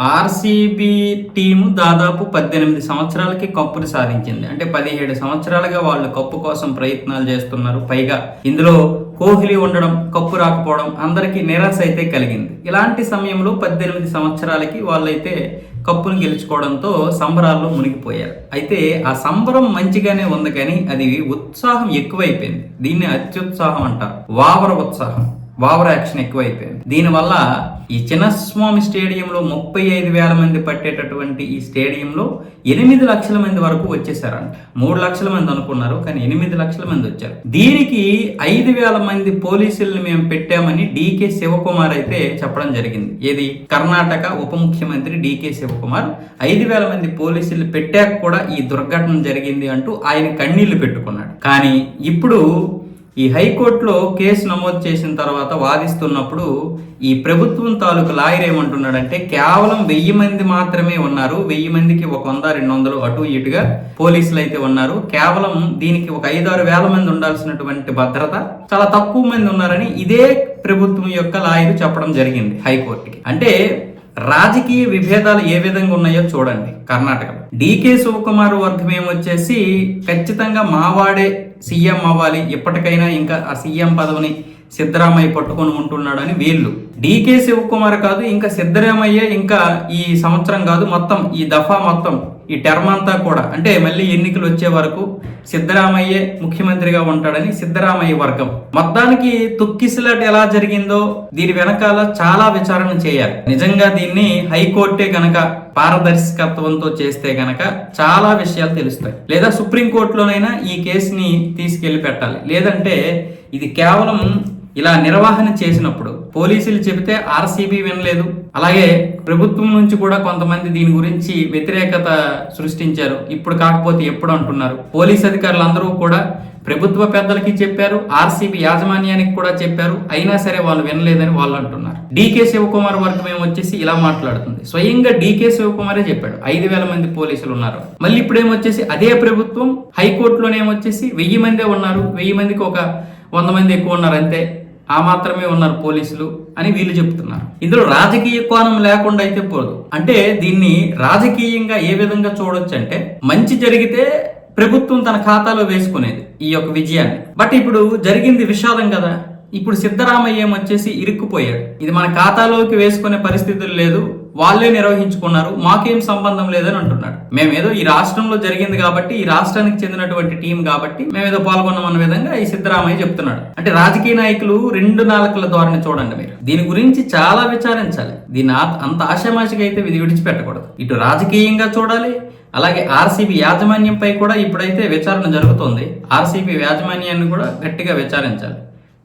RCB team దాదాపు పద్దెనిమిది సంవత్సరాలకి కప్పును సాధించింది. అంటే పదిహేడు సంవత్సరాలుగా వాళ్ళు కప్పు కోసం ప్రయత్నాలు చేస్తున్నారు. పైగా ఇందులో కోహ్లీ ఉండడం కప్పు రాకపోవడం అందరికీ నిరాశ అయితే కలిగింది. ఇలాంటి సమయంలో పద్దెనిమిది సంవత్సరాలకి వాళ్ళైతే కప్పును గెలుచుకోవడంతో సంబరాల్లో మునిగిపోయారు. అయితే ఆ సంబరం మంచిగానే ఉంది కానీ అది ఉత్సాహం ఎక్కువైపోయింది. దీన్ని అత్యుత్సాహం అంటారు. వావర ఉత్సాహం. వావర్ యాక్షన్ ఎక్కువైపోయింది. దీనివల్ల ఈ చిన్నస్వామి స్టేడియంలో ముప్పై ఐదు వేల మంది పట్టేటటువంటి ఈ స్టేడియంలో ఎనిమిది లక్షల మంది వరకు వచ్చేసారంట. మూడు లక్షల మంది అనుకున్నారు కానీ ఎనిమిది లక్షల మంది వచ్చారు. దీనికి ఐదు వేల మంది పోలీసులను మేము పెట్టామని డీకే శివకుమార్ అయితే చెప్పడం జరిగింది. ఏది? కర్ణాటక ఉప ముఖ్యమంత్రి డీకే శివకుమార్ ఐదు వేల మంది పోలీసులు పెట్టాక కూడా ఈ దుర్ఘటన జరిగింది అంటూ ఆయన కన్నీళ్ళు పెట్టుకున్నాడు. కానీ ఇప్పుడు ఈ హైకోర్టులో కేసు నమోదు చేసిన తర్వాత వాదిస్తున్నప్పుడు ఈ ప్రభుత్వం తాలూకు లాయర్ ఏమంటున్నాడంటే కేవలం వెయ్యి మంది మాత్రమే ఉన్నారు వెయ్యి మందికి ఒక వంద రెండు వందలు అటు ఇటుగా పోలీసులు అయితే ఉన్నారు. కేవలం దీనికి ఒక ఐదారు వేల మంది ఉండాల్సినటువంటి భద్రత చాలా తక్కువ మంది ఉన్నారని ఇదే ప్రభుత్వం యొక్క లాయర్ చెప్పడం జరిగింది హైకోర్టుకి. అంటే రాజకీయ విభేదాలు ఏ విధంగా ఉన్నాయో చూడండి. కర్ణాటకలో. డీకే శివకుమార్ వర్గం ఏమొచ్చేసి ఖచ్చితంగా మావాడే సీఎం అవ్వాలి. ఎప్పటికైనా ఇంకా ఆ సీఎం పదవిని సిద్ధరామయ్య పట్టుకొని ఉంటున్నాడని వీళ్ళు. డీకే శివకుమార్ కాదు ఇంకా సిద్ధరామయ్య ఇంకా ఈ సంవత్సరం కాదు మొత్తం ఈ దఫా మొత్తం ఈ టర్మ్ అంతా కూడా. అంటే మళ్ళీ ఎన్నికలు వచ్చే వరకు సిద్ధరామయ్యే ముఖ్యమంత్రిగా ఉంటాడని సిద్ధరామయ్య వర్గం. మొత్తానికి తుక్కిసలాట ఎలా జరిగిందో దీని వెనకాల చాలా విచారణ చేయాలి. నిజంగా దీన్ని హైకోర్టే గనక పారదర్శకత్వంతో చేస్తే గనక చాలా విషయాలు తెలుస్తాయి. లేదా సుప్రీంకోర్టులోనైనా ఈ కేసుని తీసుకెళ్ళి పెట్టాలి. లేదంటే ఇది కేవలం ఇలా నిర్వహణ చేసినప్పుడు పోలీసులు చెబితే ఆర్సీబీ వినలేదు. అలాగే ప్రభుత్వం నుంచి కూడా కొంతమంది దీని గురించి వ్యతిరేకత సృష్టించారు. ఇప్పుడు కాకపోతే ఎప్పుడు అంటున్నారు. పోలీస్ అధికారులు అందరూ కూడా ప్రభుత్వ పెద్దలకి చెప్పారు ఆర్సీబీ యాజమాన్యానికి కూడా చెప్పారు. అయినా సరే వాళ్ళు వినలేదని వాళ్ళు అంటున్నారు. డీకే శివకుమార్ వర్గం ఏమొచ్చేసి ఇలా మాట్లాడుతుంది. స్వయంగా డీకే శివకుమారే చెప్పాడు. ఐదు వేల మంది పోలీసులు ఉన్నారు. మళ్ళీ ఇప్పుడేమొచ్చేసి అదే ప్రభుత్వం హైకోర్టులోనేమొచ్చేసి వెయ్యి మందే ఉన్నారు. వెయ్యి మందికి ఒక వంద మంది ఎక్కువ ఉన్నారు అంతే. ఆ మాత్రమే ఉన్నారు పోలీసులు అని వీళ్ళు చెప్తున్నారు. ఇందులో రాజకీయ కోణం లేకుండా అయితే పోదు. అంటే దీన్ని రాజకీయంగా ఏ విధంగా చూడొచ్చు అంటే మంచి జరిగితే ప్రభుత్వం తన ఖాతాలో వేసుకునేది ఈ యొక్క విజయాన్ని. బట్ ఇప్పుడు జరిగింది విషాదం కదా. ఇప్పుడు సిద్ధరామయ్య ఏమొచ్చేసి ఇరుక్కుపోయాడు. ఇది మన ఖాతాలోకి వేసుకునే పరిస్థితులు లేదు. వాళ్ళే నిర్వహించుకున్నారు మాకేం సంబంధం లేదని అంటున్నాడు. మేమేదో ఈ రాష్ట్రంలో జరిగింది కాబట్టి ఈ రాష్ట్రానికి చెందినటువంటి టీం కాబట్టి మేమేదో పాల్గొన్నాం అన్న విధంగా ఈ సిద్ధరామయ్య చెప్తున్నాడు. అంటే రాజకీయ నాయకులు రెండు నాలుకల ధోరణి చూడండి మీరు. దీని గురించి చాలా విచారించాలి. దీని అంత ఆశామాషిగా అయితే ఇది విడిచిపెట్టకూడదు. ఇటు రాజకీయంగా చూడాలి అలాగే ఆర్సీబీ యాజమాన్యంపై కూడా ఇప్పుడైతే విచారణ జరుగుతోంది. ఆర్సీబీ యాజమాన్యాన్ని కూడా గట్టిగా విచారించాలి.